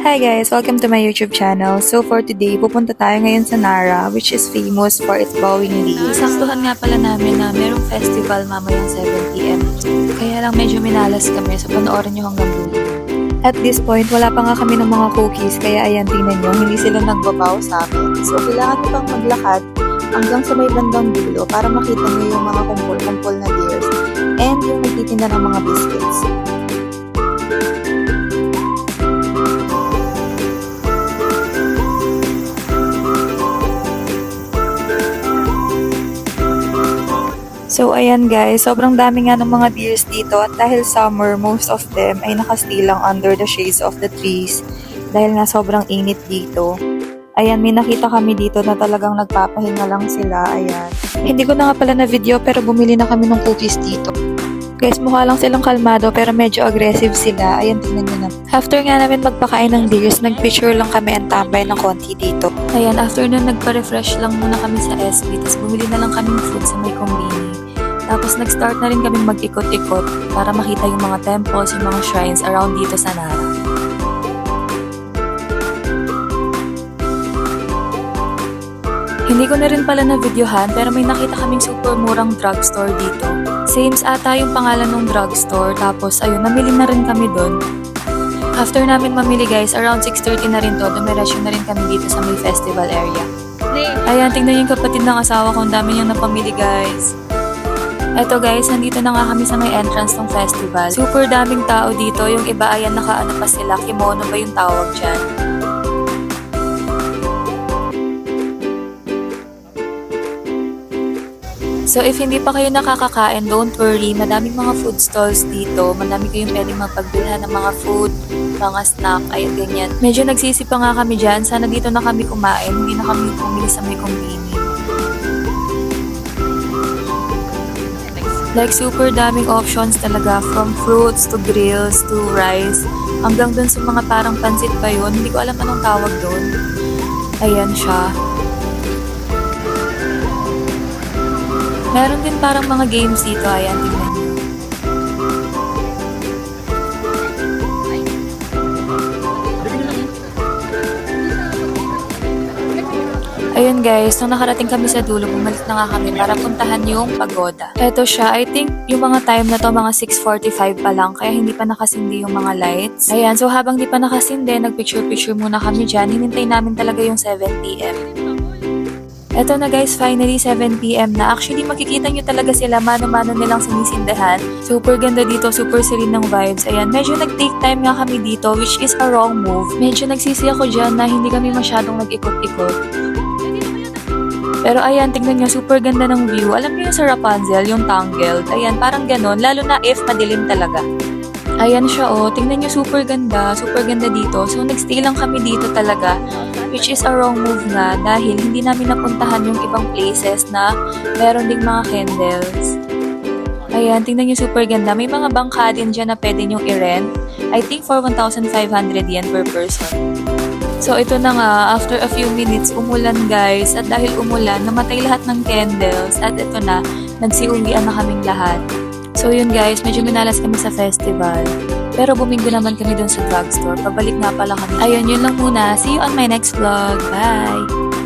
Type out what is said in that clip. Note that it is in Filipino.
Hi guys! Welcome to my YouTube channel. So for today, pupunta tayo ngayon sa Nara, which is famous for its bowling league. Saktuhan nga pala namin na merong festival mamayang 7pm. Kaya lang medyo minalas kami, so panoorin nyo hanggang dulo. At this point, wala pa nga kami ng mga cookies, kaya ayan, tingnan nyo, hindi sila nagbabaw sa amin. So kailangan nyo pang maglakad hanggang sa may bandang dulo para makita nyo yung mga kumpul-kumpul na deers and yung nagtitinda ng mga biscuits. So ayan guys, sobrang dami nga ng mga deers dito at dahil summer, most of them ay nakastilang under the shades of the trees dahil nga sobrang init dito. Ayan, may nakita kami dito na talagang nagpapahinga lang sila. Ayan. Hindi ko na nga pala na video pero bumili na kami ng cookies dito. Guys, mukha lang silang kalmado pero medyo aggressive sila. Ayan, tingnan nyo na. After nga namin magpakain ng deers, nagpicture lang kami ang tambay ng konti dito. Ayan, after na nagpa-refresh lang muna kami sa SB, tapos bumili na lang kami ng food sa may kombini. Tapos nag-start na rin kami mag-ikot-ikot para makita yung mga temples, yung mga shrines around dito sa Nara. Hindi ko na rin pala na videohan pero may nakita kaming super murang drugstore dito. Sames ata yung pangalan ng drugstore tapos ayun, namili na rin kami doon. After namin mamili guys, around 6.30 na rin to, dumiretso na rin kami dito sa may festival area. Ayan, tingnan yung kapatid ng asawa ko, ang dami niyang napamili guys. Eto guys, nandito na nga kami sa may entrance ng festival. Super daming tao dito, yung iba ayan nakaano pa sila, kimono ba yung tawag dyan? So if hindi pa kayo nakakakain, don't worry. Madaming mga food stalls dito. Madami kayong pwedeng mapagbilhan ng mga food, mga snack, ayan ganyan. Medyo nagsisi pa nga kami dyan. Sana dito na kami kumain. Hindi na kami pumili sa may convenience. Like super daming options talaga from fruits to grills to rice hanggang dun sa mga parang pansit pa yun. Hindi ko alam anong tawag doon. Ayan siya. Meron din parang mga games dito. Ayan, tingnan Ayun guys, nung nakarating kami sa dulo, bumalik na nga kami para puntahan yung pagoda. Eto siya, I think yung mga time na to, mga 6.45 pa lang, kaya hindi pa nakasindi yung mga lights. Ayan, so habang di pa nakasindi, nagpicture-picture muna kami dyan. Hinintay namin talaga yung 7pm. Eto na guys, finally 7pm na. Actually, makikita nyo talaga sila mano-mano nilang sinisindahan. Super ganda dito, super serene ng vibes. Ayan, medyo nag-take time nga kami dito, which is a wrong move. Medyo nagsisi ako dyan na hindi kami masyadong nag-ikot-ikot. Pero ayan, tingnan nyo, super ganda ng view. Alam niyo yung sa Rapunzel, yung tangled. Ayan, parang ganon, lalo na if madilim talaga. Ayan siya oh, tingnan nyo, super ganda, super ganda dito. So, nagstay lang kami dito talaga, which is a wrong move nga dahil hindi namin napuntahan yung ibang places na meron ding mga candles. Ayan, tingnan nyo, super ganda. May mga bangka din dyan na pwede nyo i-rent. I think for 1,500 yen per person. So ito na nga, after a few minutes, umulan guys. At dahil umulan, namatay lahat ng candles. At ito na, nagsiuwian na kaming lahat. So yun guys, medyo minalas kami sa festival. Pero buminggo naman kami dun sa drugstore. Pabalik nga pala kami. Ayun, yun lang muna. See you on my next vlog. Bye!